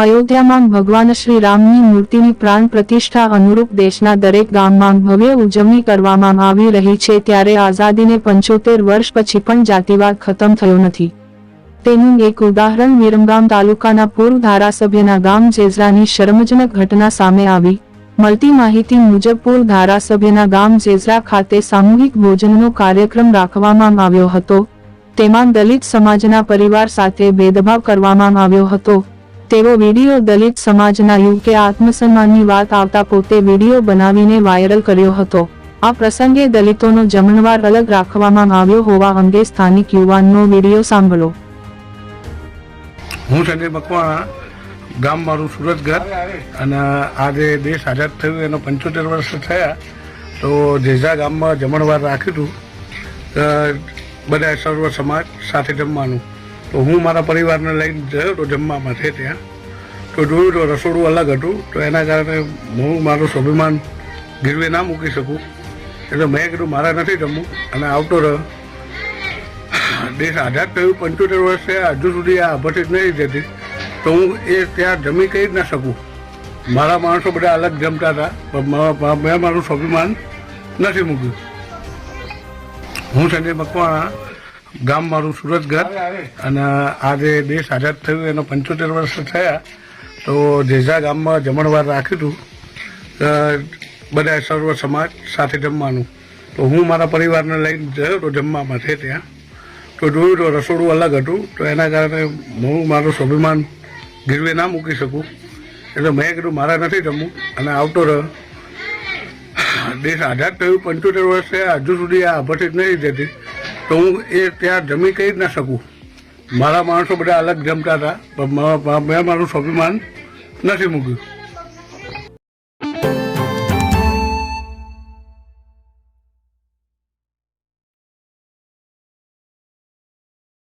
અયોધ્યામાં ભગવાન શ્રી રામની મૂર્તિની પ્રાણ પ્રતિષ્ઠા અનુરૂપ દેશના દરેક ગામમાં ભવ્ય ઉજવણી કરવામાં આવી રહી છે ત્યારે આઝાદીને પંચોતેર વર્ષ પછી પણ જાતિવાદ ખતમ થયો નથી. તેનું એક ઉદાહરણ વિરમગામ તાલુકાના પૂર્વ ધારાસભ્યના ગામ જેઝરાની શરમજનક ઘટના સામે આવી. મળતી માહિતી મુજબ પૂર્વ ધારાસભ્યના ગામ જેઝરા ખાતે સામૂહિક ભોજનનો કાર્યક્રમ રાખવામાં આવ્યો હતો. તેમાં દલિત સમાજના પરિવાર સાથે ભેદભાવ કરવામાં આવ્યો હતો. તેવો વીડિયો દલિત સમાજના યુવકે આત્મસન્માનની વાત આવતા પોતે વીડિયો બનાવીને વાયરલ કર્યો હતો. આ પ્રસંગે દલિતોનો જમણવાર અલગ રાખવામાં આવ્યો હોવા અંગે સ્થાનિક યુવાનનો વીડિયો સાંભળો. હું સંજય મકવાણા, ગામ મારું સુરતગઢ અને આજે દેશ આઝાદ થયું, એનો પંચોતેર વર્ષ થયા, તો જેઝા ગામમાં જમણવાર રાખ્યું હતું બધા સર્વ સમાજ સાથે જમવાનું. તો હું મારા પરિવારને લઈને ગયો તો જમવા માટે ત્યાં. તો જોયું તો રસોડું અલગ હતું. તો એના કારણે હું મારું સ્વાભિમાન ગીરવે ના મૂકી શકું. એટલે મેં કીધું, મારે નથી જમવું. અને આવતો રહ્યો. દેશ આઝાદ થયું, પંચોતેર વર્ષે હજુ સુધી આ અભટિત નહીં જતી. તો હું એ ત્યાં જમી કહી જ ના શકું. મારા માણસો બધા અલગ જમતા હતા, પણ મેં મારું સ્વાભિમાન નથી મૂક્યું. હું સંજય મકવાણા ગામ મારું સુરતગઢ અને આજે દેશ આઝાદ થયું એનો પંચોતેર વર્ષ થયા તો જેઝા ગામમાં જમણવાર રાખ્યું હતું બધા સર્વ સમાજ સાથે જમવાનું. તો હું મારા પરિવારને લઈને ગયો હતો જમવા માટે ત્યાં. તો જોયું તો રસોડું અલગ હતું તો એના કારણે હું મારું સ્વાભિમાન ગીરવે ના મૂકી શકું. એટલે મેં કીધું મારા નથી જમવું. અને આવતો રહ્યો. દેશ આઝાદ થયું પંચોતેર વર્ષે હજુ સુધી આ અભટિત નહીં જતી તો હું એ ત્યાં જમી કહી જ ના શકું. મારા માણસો બધા અલગ જમતા હતા, પણ મા- મારું સ્વાભિમાન નથી મૂક્યું.